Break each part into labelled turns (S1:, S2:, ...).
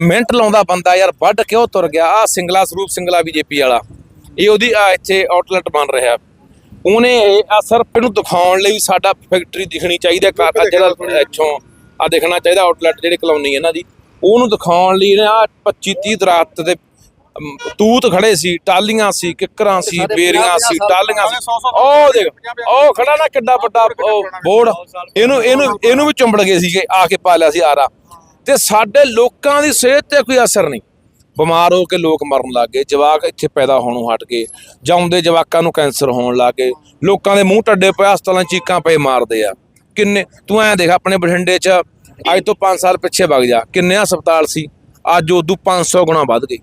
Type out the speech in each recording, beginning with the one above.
S1: Minute ਲਾਉਂਦਾ ਬੰਦਾ ਯਾਰ ਵੱਢ ਕਿਉਂ ਤੁਰ ਗਿਆ। ਆ ਸਿੰਗਲਾ ਸਰੂਪ ਸਿੰਗਲਾ ਬੀਜੇਪੀ ਵਾਲਾ। ਇਹ ਉਹਦੀ ਆ ਇੱਥੇ ਆਊਟਲੈਟ ਬਣ ਰਿਹਾ। ਉਹਨੇ ਆ ਸਿਰਫ ਇਹਨੂੰ ਦਿਖਾਉਣ ਲਈ ਸਾਡਾ ਫੈਕਟਰੀ ਦਿਖਣੀ ਚਾਹੀਦੀ ਹੈ। ਜਿਹੜਾ ਇੱਥੋਂ ਆ ਦਿਖਣਾ ਚਾਹੀਦਾ ਆਊਟਲੈਟ ਜਿਹੜੀ ਕਲੋਨੀ ਇਹਨਾਂ ਦੀ। ਉਹਨੂੰ ਦਿਖਾਉਣ ਲਈ ਆ 25 30 ਦਰਖਤ ਦੇ ਤੂਤ ਖੜੇ ਸੀ ਟਾਲੀਆਂ ਸੀ ਕਿੱਕਰਾਂ ਸੀ ਬੇਰੀਆਂ ਸੀ ਟਾਲੀਆਂ ਸੀ। ਉਹ ਦੇਖ ਉਹ ਖੜਾ ਨਾ ਕਿੱਡਾ ਵੱਡਾ ਬੋਰਡ। ਇਹਨੂੰ ਇਹਨੂੰ ਇਹਨੂੰ ਵੀ ਚੁੰਬੜ ਗਏ ਸੀਗੇ ਆ ਕੇ ਪਾ ਲਿਆ ਸੀ ਆਰਾ। ਤੇ ਸਾਡੇ ਲੋਕਾਂ ਦੀ ਸਿਹਤ ਤੇ ਕੋਈ ਅਸਰ ਨਹੀਂ। ਬਿਮਾਰ ਹੋ ਕੇ ਲੋਕ ਮਰਨ ਲੱਗ ਗਏ, ਜਵਾਕ ਇੱਥੇ ਪੈਦਾ ਹੋਣੋਂ ਹਟ ਗਏ, ਜਾਉਂਦੇ ਜਵਾਕਾਂ ਨੂੰ ਕੈਂਸਰ ਹੋਣ ਲੱਗ ਗਏ, ਲੋਕਾਂ ਦੇ ਮੂੰਹ ਟੱਡੇ ਪਏ, ਹਸਪਤਾਲਾਂ ਚੀਕਾਂ ਪਏ ਮਾਰਦੇ ਆ। ਕਿੰਨੇ, ਤੂੰ ਐਂ ਦੇਖ ਆਪਣੇ ਬਠਿੰਡੇ 'ਚ ਅੱਜ ਤੋਂ 5 ਸਾਲ ਪਿੱਛੇ ਵਗ ਜਾ, ਕਿੰਨੇ ਹਸਪਤਾਲ ਸੀ, ਅੱਜ ਉਦੋਂ 500 ਗੁਣਾ ਵੱਧ ਗਏ।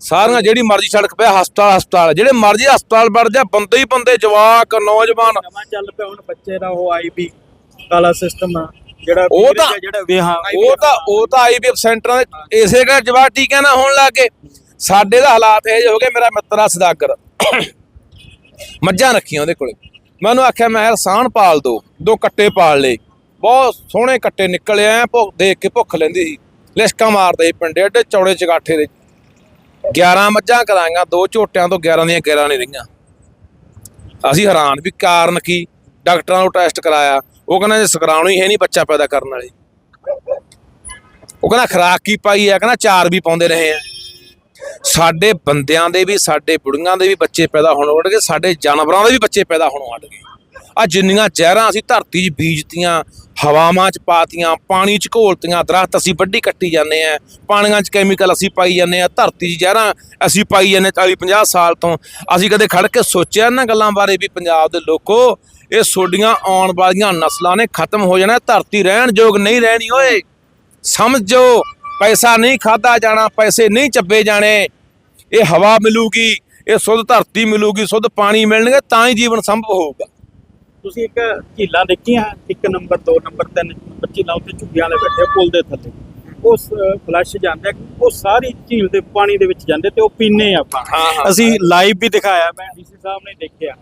S1: ਸਾਰੀਆਂ ਜਿਹੜੀ ਮਰਜ਼ੀ ਸੜਕ ਪਿਆ ਹਸਪਤਾਲ ਹਸਪਤਾਲ, ਜਿਹੜੇ ਮਰਜ਼ੀ ਹਸਪਤਾਲ ਵੜ ਜਾ, ਬੰਦੇ ਹੀ ਬੰਦੇ, ਜਵਾਕ, ਨੌਜਵਾਨ।
S2: ਚੱਲ ਪਿਆ, ਹੁਣ ਬੱਚੇ ਦਾ ਉਹ ਆਈਬੀ ਕਾਲਾ ਸਿਸਟਮ ਆ।
S1: ਉਹ
S2: ਵੀਰੇ
S1: ਤਾਂ-
S2: ਦਾ ਜਿਹੜਾ ਵੀ ਹਾਂ
S1: ਉਹ ਤਾਂ ਉਹ ਤਾਂ ਆਈਵੀਐਫ ਸੈਂਟਰਾਂ ਦੇ ਇਸੇ ਕਰਕੇ ਜਵਾਕ ਟੀਕੇ ਨਾ ਹੋਣ ਲੱਗ ਗਏ। ਸਾਡੇ ਦਾ ਹਾਲਾਤ ਇਹ ਜਿਹੇ ਹੋ ਗਏ ਮੇਰਾ ਮਿੱਤਰ ਆ ਸਦਾਗਰ। ਮੱਝਾਂ ਰੱਖੀਆਂ ਉਹਦੇ ਕੋਲੇ। ਮੈਂ ਉਹਨੂੰ ਆਖਿਆ ਮੈਂ ਯਾਰ ਸਾਣ ਪਾਲ ਦੋ ਦੋ ਕੱਟੇ ਪਾਲ ਲਏ। ਬਹੁਤ ਸੋਹਣੇ ਕੱਟੇ ਨਿਕਲੇ ਭੁੱਖ ਦੇਖ ਕੇ ਭੁੱਖ ਲੈਂਦੀ ਸੀ। ਲਿਸ਼ਕਾਂ ਮਾਰਦੇ ਸੀ ਪਿੰਡੇ ਏਡੇ ਚੌੜੇ ਚਗਾਠੇ ਦੇ। 11 ਮੱਝਾਂ ਕਰਾਈਆਂ ਦੋ ਝੋਟਿਆਂ ਤੋਂ 11 ਦੀਆਂ 11 ਨਹੀਂ ਰਹੀਆਂ। ਅਸੀਂ ਹੈਰਾਨ ਵੀ ਕਾਰਨ ਕੀ? ਡਾਕਟਰਾਂ ਨੂੰ ਟੈਸਟ ਕਰਾਇਆ ਉਹ ਕਹਿੰਦਾ ਜੇ ਸਕਰਾਉਣਾ ਹੀ ਹੈ ਨਹੀਂ ਬੱਚਾ ਪੈਦਾ ਕਰਨ ਵਾਲੇ। ਉਹ ਕਹਿੰਦਾ ਖਰਾਕ ਕੀ ਪਾਈ ਆ ਕਹਿੰਦਾ ਚਾਰ ਵੀ ਪਾਉਂਦੇ ਰਹੇ ਆ। ਸਾਡੇ ਬੰਦਿਆਂ ਦੇ ਵੀ, ਸਾਡੇ ਬੁੜੀਆਂ ਦੇ ਵੀ ਬੱਚੇ ਪੈਦਾ ਹੋਣ ਹਟ ਗਏ, ਸਾਡੇ ਜਾਨਵਰਾਂ ਦੇ ਵੀ ਬੱਚੇ ਪੈਦਾ ਹੋਣੋਂ ਹਟ ਗਏ। ਆ ਜਿੰਨੀਆਂ ਜ਼ਹਿਰਾਂ ਅਸੀਂ ਧਰਤੀ 'ਚ ਬੀਜਤੀਆਂ, ਹਵਾਵਾਂ 'ਚ ਪਾਤੀਆਂ, ਪਾਣੀ 'ਚ ਘੋਲਤੀਆਂ, ਦਰਖਤ ਅਸੀਂ ਵੱਢੀ ਕੱਟੀ ਜਾਂਦੇ ਆ, ਪਾਣੀਆਂ 'ਚ ਕੈਮੀਕਲ ਅਸੀਂ ਪਾਈ ਜਾਂਦੇ ਆ, ਧਰਤੀ 'ਚ ਜ਼ਹਿਰਾਂ ਅਸੀਂ ਪਾਈ ਜਾਂਦੇ 40 50 ਸਾਲ ਤੋਂ। ਅਸੀਂ ਕਦੇ ਖੜ ਕੇ ਸੋਚਿਆ ਇਹਨਾਂ ਗੱਲਾਂ ਬਾਰੇ ਵੀ ਪੰਜਾਬ ਦੇ ਲੋਕੋ ਇਹ ਸੋਡੀਆਂ ਆਉਣ ਵਾਲੀਆਂ ਨਸਲਾਂ ਨੇ ਖਤਮ ਹੋ ਜਾਣਾ ਧਰਤੀ ਰਹਿਣ ਯੋਗ ਨਹੀਂ ਰਹਿਣੀ ਓਏ। ਸਮਝੋ ਪੈਸਾ ਨਹੀਂ ਖਾਦਾ ਜਾਣਾ ਪੈਸੇ ਨਹੀਂ ਚੱਬੇ ਜਾਣੇ। ਇਹ ਹਵਾ ਮਿਲੂਗੀ ਇਹ ਸੁੱਧ ਧਰਤੀ ਮਿਲੂਗੀ ਸੁੱਧ ਪਾਣੀ ਮਿਲਣਗੇ ਤਾਂ ਹੀ ਜੀਵਨ ਸੰਭਵ ਹੋਊਗਾ।
S2: ਤੁਸੀਂ ਇੱਕ ਝੀਲਾਂ ਦੇਖੀਆਂ ਇੱਕ ਨੰਬਰ 2 ਨੰਬਰ 3 ਨੰਬਰ ਝੀਲਾਂ ਉੱਤੇ ਝੁੱਗੀਆਂ ਵਾਲੇ ਬੈਠੇ ਪੁਲ ਦੇ ਥੱਲੇ। ਉਸ ਫਲੈਸ਼ ਜਾਂਦੇ ਉਹ ਸਾਰੀ ਝੀਲ ਦੇ ਪਾਣੀ ਦੇ ਵਿੱਚ ਜਾਂਦੇ ਤੇ ਉਹ ਪੀਨੇ ਆਪਾਂ। ਅਸੀਂ ਲਾਈਵ ਵੀ ਦਿਖਾਇਆ ਮੈਂ ਡੀਸੀ ਸਾਹਿਬ ਨੇ ਦੇਖਿਆ।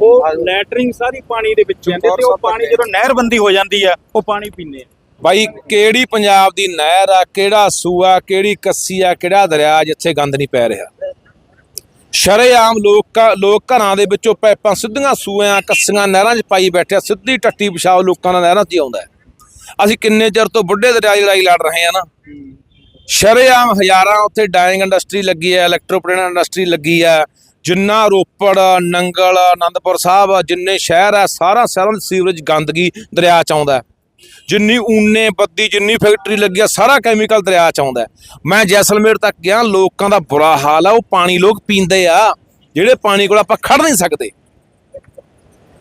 S2: ਉਹ ਲੈਟਰਿੰਗ ਸਾਰੀ ਪਾਣੀ ਦੇ ਵਿੱਚ ਜਾਂਦੇ ਤੇ ਉਹ ਪਾਣੀ ਜਦੋਂ ਨਹਿਰਬੰਦੀ ਹੋ ਜਾਂਦੀ ਆ ਉਹ ਪਾਣੀ ਪੀਨੇ ਆ।
S1: ਬਾਈ ਕਿਹੜੀ ਪੰਜਾਬ ਦੀ ਨਹਿਰ ਆ ਕਿਹੜਾ ਸੂਆ ਕਿਹੜੀ ਕੱਸੀ ਆ ਕਿਹੜਾ ਦਰਿਆ ਜਿੱਥੇ ਗੰਦ ਨਹੀਂ ਪੈ ਰਿਹਾ? ਸ਼ਰੇਆਮ ਲੋਕ ਲੋਕ ਘਰਾਂ ਦੇ ਵਿੱਚੋਂ ਪੈਪਾਂ ਸਿੱਧੀਆਂ ਸੂਆਂ ਕੱਸੀਆਂ ਨਹਿਰਾਂ 'ਚ ਪਾਈ ਬੈਠੇ ਆ ਸਿੱਧੀ ਟੱਟੀ ਪਿਸ਼ਾਬ ਲੋਕਾਂ ਦਾ ਨਹਿਰਾਂ 'ਚ ਆਉਂਦਾ। ਅਸੀਂ ਕਿੰਨੇ ਚਿਰ ਤੋਂ ਬੁੱਢੇ ਦਰਿਆ ਦੀ ਲੜਾਈ ਲੜ ਰਹੇ ਆ ਨਾ। ਸ਼ਰੇਆਮ ਹਜ਼ਾਰਾਂ ਉੱਥੇ ਡਾਇੰਗ ਇੰਡਸਟਰੀ ਲੱਗੀ ਹੈ ਇਲੈਕਟ੍ਰੋਪਲੇਨ ਇੰਡਸਟਰੀ ਲੱਗੀ ਹੈ ਜਿੰਨਾ ਰੋਪੜ, ਨੰਗਲ ਆਨੰਦਪੁਰ ਸਾਹਿਬ, ਜਿੰਨੇ ਸ਼ਹਿਰ ਹੈ ਸਾਰਾ ਸ਼ਹਿਰਾਂ ਸੀਵਰੇਜ ਗੰਦਗੀ ਦਰਿਆ ਚ ਆਉਂਦਾ ਜਿੰਨੀ ਊਨੇ ਬੱਦੀ, ਜਿੰਨੀ ਫੈਕਟਰੀ ਲੱਗੀ ਆ, ਸਾਰਾ ਕੈਮੀਕਲ ਦਰਿਆ ਚ ਆਉਂਦਾ ਮੈਂ ਜੈਸਲਮੇਰ ਤੱਕ ਗਿਆ, ਲੋਕਾਂ ਦਾ ਬੁਰਾ ਹਾਲ ਆ, ਉਹ ਪਾਣੀ ਲੋਕ ਪੀਂਦੇ ਆ, ਜਿਹੜੇ ਪਾਣੀ ਕੋਲ ਆਪਾਂ ਖੜ ਨਹੀਂ ਸਕਦੇ।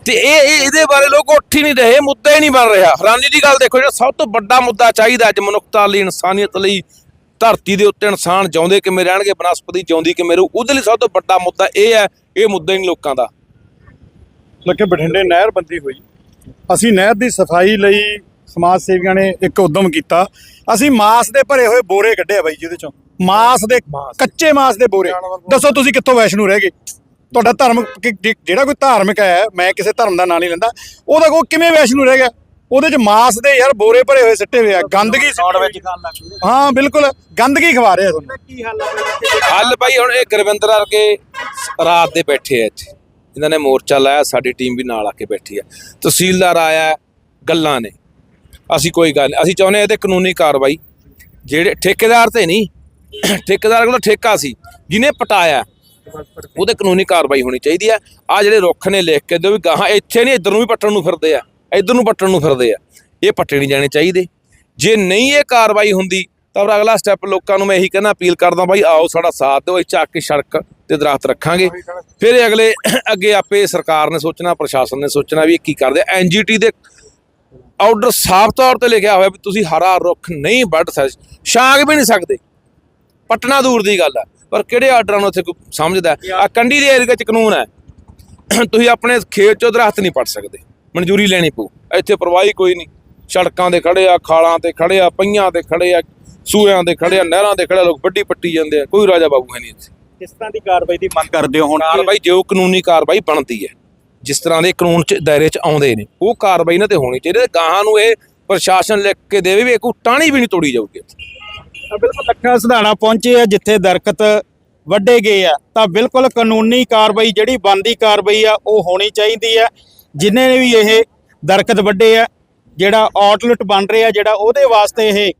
S1: ਤੇ ਇਹ- ਇਹਦੇ ਬਾਰੇ ਲੋਕ ਉੱਠ ਹੀ ਨਹੀਂ ਰਹੇ, ਮੁੱਦਾ ਹੀ ਨਹੀਂ ਬਣ ਰਿਹਾ। ਹੈਰਾਨੀ ਦੀ ਗੱਲ ਦੇਖੋ, ਜਿਹੜਾ ਸਭ ਤੋਂ ਵੱਡਾ ਮੁੱਦਾ ਚਾਹੀਦਾ ਅੱਜ ਮਨੁੱਖਤਾ ਲਈ, ਇਨਸਾਨੀਅਤ ਲਈ ਧਰਤੀ ਦੇ ਉੱਤੇ ਇਨਸਾਨ ਜਿਉਂਦੇ ਕਿਵੇਂ ਰਹਿਣਗੇ ਬਨਸਪਤੀ ਜਿਉਂਦੀ ਕਿਵੇਂ ਰਹੂ ਉਹਦੇ ਲਈ ਸਭ ਤੋਂ ਵੱਡਾ ਮੁੱਦਾ ਇਹ ਹੈ ਇਹ ਮੁੱਦਾ ਹੀ ਲੋਕਾਂ ਦਾ।
S3: ਲੱਗੇ ਬਠਿੰਡੇ ਨਹਿਰ ਬੰਦੀ ਹੋਈ। ਅਸੀਂ ਨਹਿਰ ਦੀ ਸਫ਼ਾਈ ਲਈ ਸਮਾਜ ਸੇਵੀਆਂ ਨੇ ਇੱਕ ਉਦਮ ਕੀਤਾ। ਅਸੀਂ ਮਾਸ ਦੇ ਭਰੇ ਹੋਏ ਬੋਰੇ ਕੱਢੇ ਆ ਬਾਈ ਜਿਹਦੇ ਚੋਂ। ਮਾਸ ਦੇ ਕੱਚੇ ਮਾਸ ਦੇ ਬੋਰੇ। ਦੱਸੋ ਤੁਸੀਂ ਕਿੱਥੋਂ ਵੈਸ਼ਨੂ ਰਹਿ ਗਏ? ਤੁਹਾਡਾ ਧਰਮ ਕਿ- ਜਿਹੜਾ ਕੋਈ ਧਾਰਮਿਕ ਹੈ ਮੈਂ ਕਿਸੇ ਧਰਮ ਦਾ ਨਾਂ ਨਹੀਂ ਲੈਂਦਾ ਉਹਦਾ ਕੋ ਕਿਵੇਂ ਵੈਸ਼ਨੂ ਰਹਿ ਗਿਆ? ਉਹਦੇ ਚ ਮਾਸ ਦੇ ਯਾਰ ਬੋਰੇ ਭਰੇ ਹੋਏ ਸਿੱਟੇ ਹੋਏ ਆ ਗੰਦਗੀ ਸਿੱਟੀ
S2: ਵਿੱਚ
S3: ਹਾਂ ਬਿਲਕੁਲ ਗੰਦਗੀ ਖਵਾ ਰਹੇ ਤੁਹਾਨੂੰ।
S2: ਕੀ ਹਾਲ
S1: ਹੱਲ ਭਾਈ ਹੁਣ ਇਹ ਗੁਰਵਿੰਦਰ ਵਰਗੇ ਰਾਤ ਦੇ ਬੈਠੇ ਆ ਇੱਥੇ। ਇਹਨਾਂ ਨੇ ਮੋਰਚਾ ਲਾਇਆ ਸਾਡੀ ਟੀਮ ਵੀ ਨਾਲ ਆ ਕੇ ਬੈਠੀ ਆ। ਤਹਿਸੀਲਦਾਰ ਆਇਆ ਗੱਲਾਂ ਨੇ। ਅਸੀਂ ਕੋਈ ਗੱਲ ਨਹੀਂ ਅਸੀਂ ਚਾਹੁੰਦੇ ਹਾਂ ਇਹਦੇ ਕਾਨੂੰਨੀ ਕਾਰਵਾਈ। ਜਿਹੜੇ ਠੇਕੇਦਾਰ ਤੇ ਨਹੀਂ ਠੇਕੇਦਾਰ ਕੋਲ ਠੇਕਾ ਸੀ ਜਿਹਨੇ ਪਟਾਇਆ ਉਹਦੇ ਕਾਨੂੰਨੀ ਕਾਰਵਾਈ ਹੋਣੀ ਚਾਹੀਦੀ ਆ। ਆ ਜਿਹੜੇ ਰੁੱਖ ਨੇ ਲਿਖ ਕੇ ਦਿਓ ਵੀ ਗਾਹਾਂ ਇੱਥੇ ਨਹੀਂ ਇੱਧਰ ਨੂੰ ਵੀ ਪੱਟਣ ਨੂੰ ਫਿਰਦੇ ਆ। ਇੱਧਰ ਨੂੰ ਪੱਟਣ ਨੂੰ ਫਿਰਦੇ ਆ। ਇਹ ਪੱਟੇ ਨਹੀਂ ਜਾਣੇ ਚਾਹੀਦੇ। ਜੇ ਨਹੀਂ ਇਹ ਕਾਰਵਾਈ ਹੁੰਦੀ, ਤਾਂ ਫਿਰ ਅਗਲਾ ਸਟੈਪ ਲੋਕਾਂ ਨੂੰ ਮੈਂ ਇਹੀ ਕਹਿਣਾ ਅਪੀਲ ਕਰਦਾ ਬਾਈ, ਆਓ ਸਾਡਾ ਸਾਥ ਦਿਓ, ਇਹ ਚੱਕ ਕੇ ਸੜਕ ਤੇ ਦਰਖਤ ਰੱਖਾਂਗੇ। ਫਿਰ ਇਹ ਅਗਲੇ ਅੱਗੇ ਆਪੇ ਸਰਕਾਰ ਨੇ ਸੋਚਣਾ, ਪ੍ਰਸ਼ਾਸਨ ਨੇ ਸੋਚਣਾ ਵੀ ਇਹ ਕੀ ਕਰਦੇ ਐਨਜੀਟੀ ਦੇ ਆਰਡਰ ਸਾਫ਼ ਤੌਰ ਤੇ ਲਿਖਿਆ ਹੋਇਆ ਵੀ ਤੁਸੀਂ ਹਰਾ ਰੁੱਖ ਨਹੀਂ ਵੱਢ ਸਕਦੇ ਛਾਂਗ ਵੀ ਨਹੀਂ ਸਕਦੇ। ਪਟਣਾ ਦੂਰ ਦੀ ਗੱਲ ਹੈ ਪਰ ਕਿਹੜੇ ਆਰਡਰਾਂ ਨੂੰ ਉੱਥੇ ਕੋਈ ਸਮਝਦਾ? ਆ ਕੰਢੀ ਦੇ ਏਰੀਆ 'ਚ ਕਾਨੂੰਨ ਹੈ। ਤੁਸੀਂ ਆਪਣੇ ਖੇਤ 'ਚੋਂ ਦਰਖਤ ਨਹੀਂ ਪੱਟ ਸਕਦੇ। ਮਨਜ਼ੂਰੀ ਲੈਣੀ ਪਊ। ਇੱਥੇ ਪਰਵਾਹੀ ਕੋਈ ਨਹੀਂ। ਸੜਕਾਂ ਦੇ ਖੜੇ ਆ ਖਾਲਾਂ ਤੇ ਖੜੇ ਆ ਪਈਆਂ ਤੇ ਖੜੇ ਆ ਸੂਇਆਂ ਦੇ ਖੜੇ ਆ ਨਹਿਰਾਂ ਦੇ ਖੜੇ ਲੋਕ ਵੱਡੀ ਪੱਟੀ ਜਾਂਦੇ ਆ। ਕੋਈ ਰਾਜਾ ਬਾਬੂ ਹੈ ਨਹੀਂ ਇੱਥੇ।
S2: ਕਿਸ ਤਰ੍ਹਾਂ ਦੀ ਕਾਰਵਾਈ ਦੀ ਮੰਗ ਕਰਦੇ ਹੋ ਹੁਣ?
S1: ਕਾਰਵਾਈ ਜੋ ਕਾਨੂੰਨੀ ਕਾਰਵਾਈ ਬਣਦੀ ਹੈ ਜਿਸ ਤਰ੍ਹਾਂ ਦੇ ਕਾਨੂੰਨ ਚ ਦਾਇਰੇ ਚ ਆਉਂਦੇ ਨੇ ਉਹ ਕਾਰਵਾਈ ਇਹਨਾਂ ਤੇ ਹੋਣੀ ਚਾਹੀਦੀ ਹੈ। ਗਾਹਾਂ ਨੂੰ ਇਹ ਪ੍ਰਸ਼ਾਸਨ ਲਿਖ ਕੇ ਦੇਵੇ ਵੀ ਇੱਕ ਟਾਣੀ ਵੀ ਨਹੀਂ ਤੋੜੀ ਜਾਊਗੀ।
S2: ਤਾਂ ਬਿਲਕੁਲ ਲੱਖਾ ਸਿਧਾਣਾ ਪਹੁੰਚੇ ਆ ਜਿੱਥੇ ਦਰਖਤ ਵੱਡੇ ਗਏ ਆ ਤਾਂ ਬਿਲਕੁਲ ਕਾਨੂੰਨੀ ਕਾਰਵਾਈ ਜਿਹੜੀ ਬਣਦੀ ਕਾਰਵਾਈ ਆ ਉਹ ਹੋਣੀ ਚਾਹੀਦੀ ਆ ਜਿਨੇ ਵੀ ਇਹ ਦਰਖਤ ਵੱਡੇ ਆ ਜਿਹੜਾ ਆਊਟਲੈਟ ਬਣ ਰਿਹਾ ਜਿਹੜਾ ਉਹਦੇ ਵਾਸਤੇ ਇਹ